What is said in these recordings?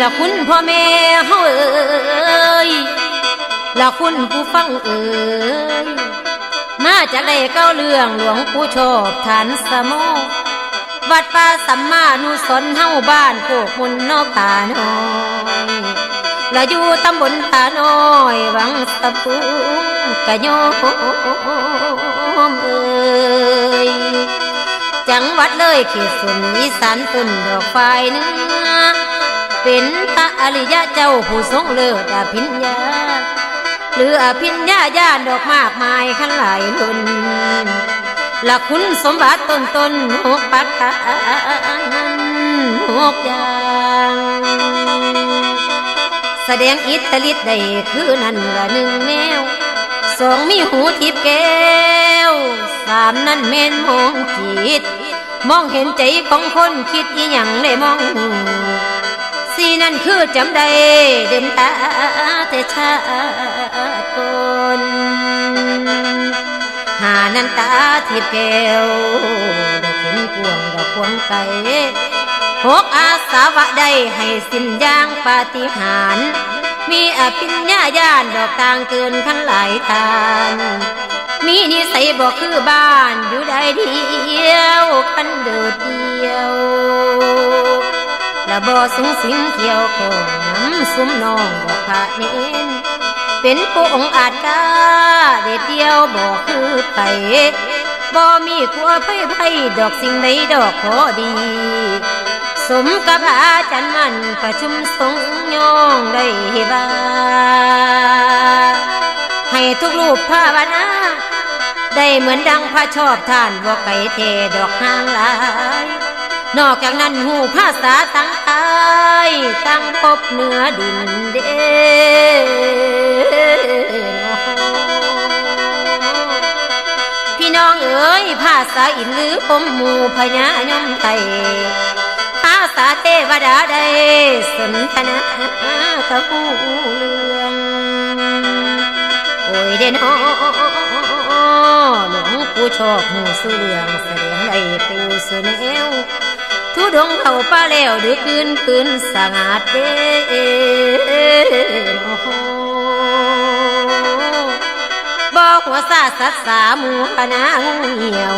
ละคุณพ่อแม่เฮาเอ้ยละคุณผู้ฟังเอ้ยมาจะได้เก้าเรื่องหลวงปู่ชอบฐานสมโมวัดป่าสัมมานุสนเฮาบ้านโคกมุนนอกผาน้อยละอยู่ตำบลผาน้อยวังสะพุงกะโยมเอ้ยจังหวัดเลยเขตสุนอีสานตุนดอกไฟเนื้อ เป็นพระอริยะเจ้าผู้ทรงเลิศอภิญญาหรืออภิญญาญาณดอกมากมายขันหลายลุนหลักคุณสมบัติต้นต้นหกปักการหกอย่างแสดงอิทธิฤทธิ์ได้คือนั่นละหนึ่งแนวสองมีหูทิพย์แก้วสามนั่นเมนมองจิต มองเห็นใจของคนคิดอีหยังได้มอง สีนั่นคือจำได้เดินตาแต่ชาติก่อนหานันตาทิพย์แก้วดอกเห็นกวงดอกควงไก่หกอาสาวะได้ให้สิ้นยางปาฏิหาริย์มีอภิญญาญาณดอกต่างเกินขันหลายทานมีนิสัยบอกคือบ้านอยู่ได้เดียวคันเดิดเดียว ละบ่สูงสิงเกี่ยวของน้ำซุ้มน้องบอกพระเน้นเป็นผู้องอาจกาเด็ดเดียวบอกคือไผบ่มีกลัวไผไผดอกสิ่งใดดอกพอดี สมกับอาจารย์มันประชุมสงฆ์ยองได้บาให้ทุกรูปภาวนาได้เหมือนดังพระชอบท่านบอกไก่เทดอกห้างลาย นอกจากนั้นหูภาษาตั้งตายตั้งพบเหนือดินเดพี่น้องเอ๋ยภาษาอินหรือพมหมู่พญายมไทยภาษาเทวดาได้สนทนากับผู้เรื่องโอ้ยเดนอหลวงปู่ชอบหูสู่เรื่องแสดงได้ปูสุแนว ทุดงเขาป้าแล้วดึกคืนคืนสงัดเด่นบอกว่าซาสัตสาหมูปนางูเหี่ยว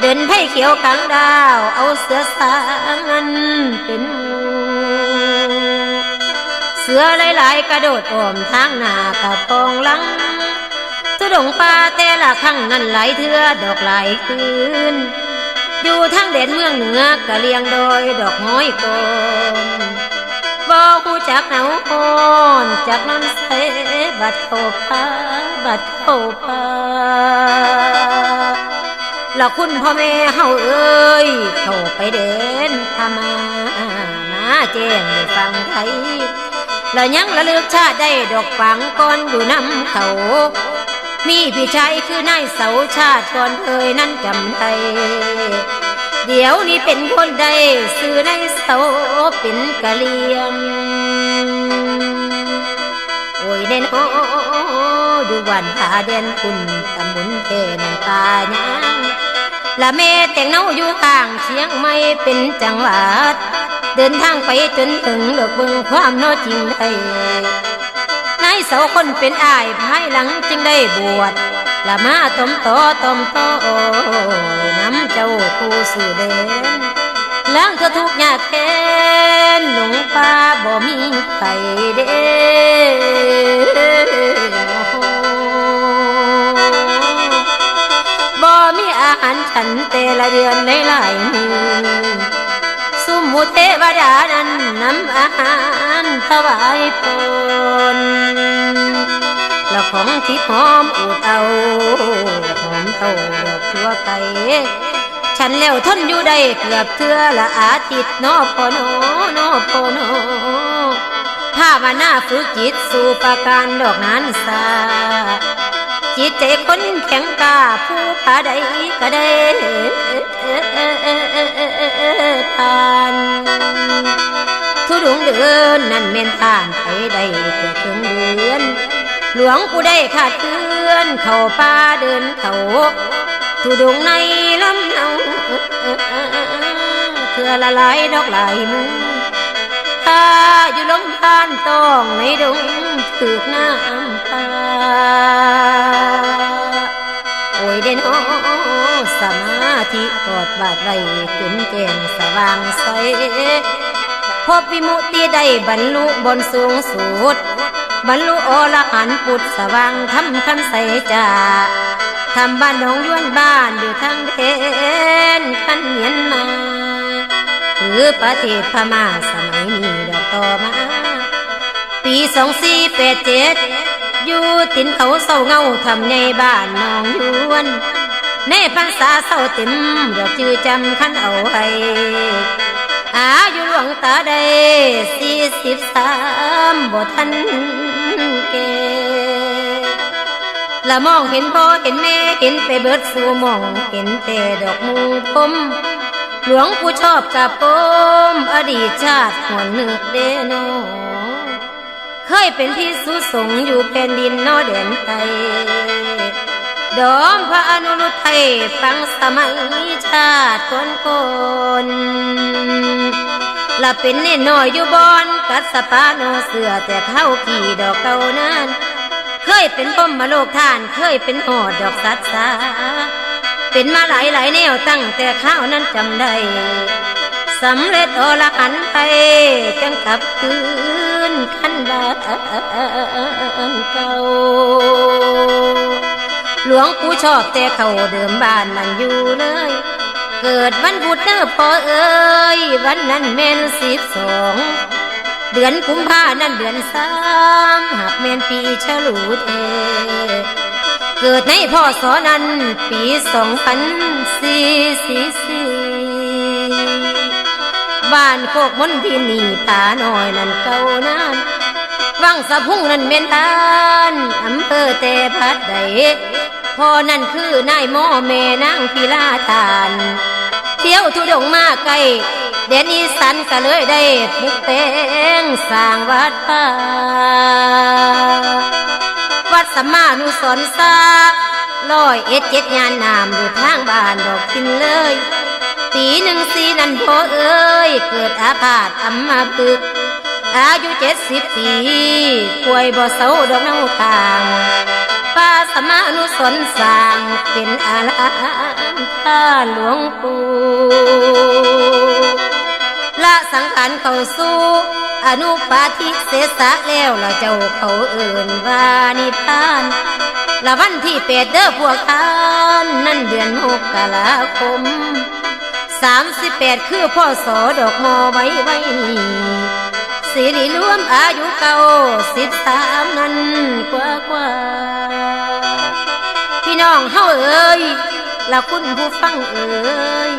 เดินไผ่เขียวกลางดาว เอาเสือสางเป็นหมูเสือหลายๆกระโดดอ้อมทางหน้ากระปองหลังทุดงป่าแต่ละครั้งนั้นไหลายเถื่อดอกไหลายคืน อยู่ทางเด่นเมืองเหนือกะเลียงโดยดอกห้อยกนบอกหูจักหนาวคอนจากนอนเสบัดเข้าป่าบัดเข้าป่าแล้วคุณพ่อแม่เฮาเอ้ยเข้าไปเดินทามามาแจ้งให้ฟังไทยแล้วยังระลึกชาติได้ดอกฝังก่อนอยู่น้ำเขา มีพี่ชายคือนายเสาชาติก่อนเคยนั้นจำได้เดี๋ยวนี้เป็นคนใดซื้อนายเสาเป็นกะเลียงโอ้ยเด่นโออยู่วันผาเด่นคุณตำบลเทนตาญางละเมแต่งเนาอยู่ต่างเชียงไม่เป็นจังหวัด เดินทางไปจนถึงดอกเบึงความโนจริงได้ายเสาคนเป็นอายภายหลังจึงได้บวชละมาตมโตตมโตน้ำเจ้าผู้สื่อเด่นล้างเธอทุกข์ยากแค้นหลงป่าบ่มีไปเด้บ่มีอาหารฉันแต่ละเดือนหลายม เทวดานั้นนำอาหารถวายพรแล้วของที่หอมอูดเอาหอมเท่าดอกชัวไก่ฉันแล้วทนอยู่ได้เกือบเทือละอาทิตย์นอพอโนนอพอโนภาวนาฝึกจิตสู่ประการดอกนั้นสา จิตใจคนแข็งกล้าผู้ผาใดก็ได้ผ่านทุดงเดินนั่นเมนทานไปได้เกือบถึงเดือน หลวงผู้ได้ขาดเตือนเข้าป่าเดินเขาทุดงในลำเนาเพื่อละลายดอกลายมือพาอยู่ลมพานต้องในดงถือกน้ำตา สมาธิกอดบาดไว้จนแจ้งสว่างใสพบวิมุติได้บรรลุบนสูงสุดบรรลุอรหันต์ปุตสว่างทำคันใสจ่าทำบ้านหนองยวนบ้านอยู่ทางเดนคันเมียนมาหรือประเทศพม่าสมัยนี้ดอกต่อมา ปีสองสี่แปดเจ็ดอยู่ตินเขาเศร้าเงาทำในบ้านหนองยวน ในพรรษาเศร้าเต็มดอกจือจำคันเอาไว้อายุหลวงตาได้สี่สิบสามบ่ทันเกละมองเห็นพ่อเห็นแม่เห็นไปเบิดสู่มองเห็นแต่ดอกมูพมหลวงผู้ชอบกับปมอดีตชาติหัวนนึกเดโนเคยเป็นที่สุสงอยู่แผ่นดินนอแดนไต ดอมพระอนุรุตไทยฟังสมัยชาติคนคนละเป็นเน่นน้อยอยู่บอน กัดสปาโนเสือแต่เข้ากี่ดอกเก่านั้นเคยเป็นพมมาโลกทานเคยเป็นหอดดอกสัตสาเป็นมาหลายหลายแนวตั้งแต่ข้าวนั้นจำได้สำเร็จอรหันไปจังกลับคืนขันบานเก่า หลวงปู่ชอบแต่เขาเดิมบ้านนั่นอยู่เลย เกิดวันพุธเด้อพ่อเอ้ยวันนั้นแม่นสิบสองเดือนกุมภานั่นเดือนสามหากแม่นปีฉลูเทเกิดในพ่อสอนั้นปีสองพันสี่สี่สี่บ้านโคกมนที่นี่ตาหน่อยนั่นเก่านาน วังสะพุ่งนั่นเมนทานอำเภอแต่พัดใดพ่อนั่นคือนายหม่อแม่นางพิลาทานเที่ยวทุดงมาไกลเดนอีสันก็เลยได้ปุกแปลงสร้างวัดป่าวัดสมานุสรซาลอยเอ็ดเจ็ดยานนามอยู่ทางบ้านดอกกินเลย ปีหนึ่งสีนันโพเอ้ย เกิดอาพาธอัมมาพึก อายุเจ็ดสิบปีป่วยบ่เศร้าดอกน้ำตางป้าสมานุสรณ์สร้างเป็นอารามท่าหลวงปู่ละสังขารเข้าสู่อนุปาทิเสสะแล้วละเจ้าเขาเอื่นว่านิพพานละวันที่เปดเด้อพวกท่านนั่นเดือนมกราคมสามสิบแปดคือพ่อสอดอกมอไว้ไว้นี่ สิริรวมอายุเก่าสิบสามนั้นกว่ากว่า พี่น้องเฮาเอ้ยละคุณผู้ฟังเอ้ย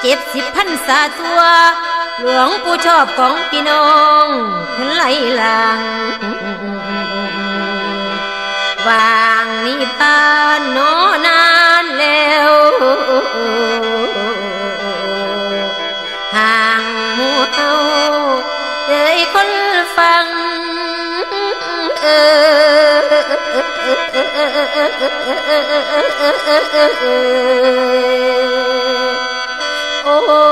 เจ็บสิบพันษาตัว หลวงปู่ชอบของพี่น้องไหลหลังวางนิพพานโนนานแล้ว phân ô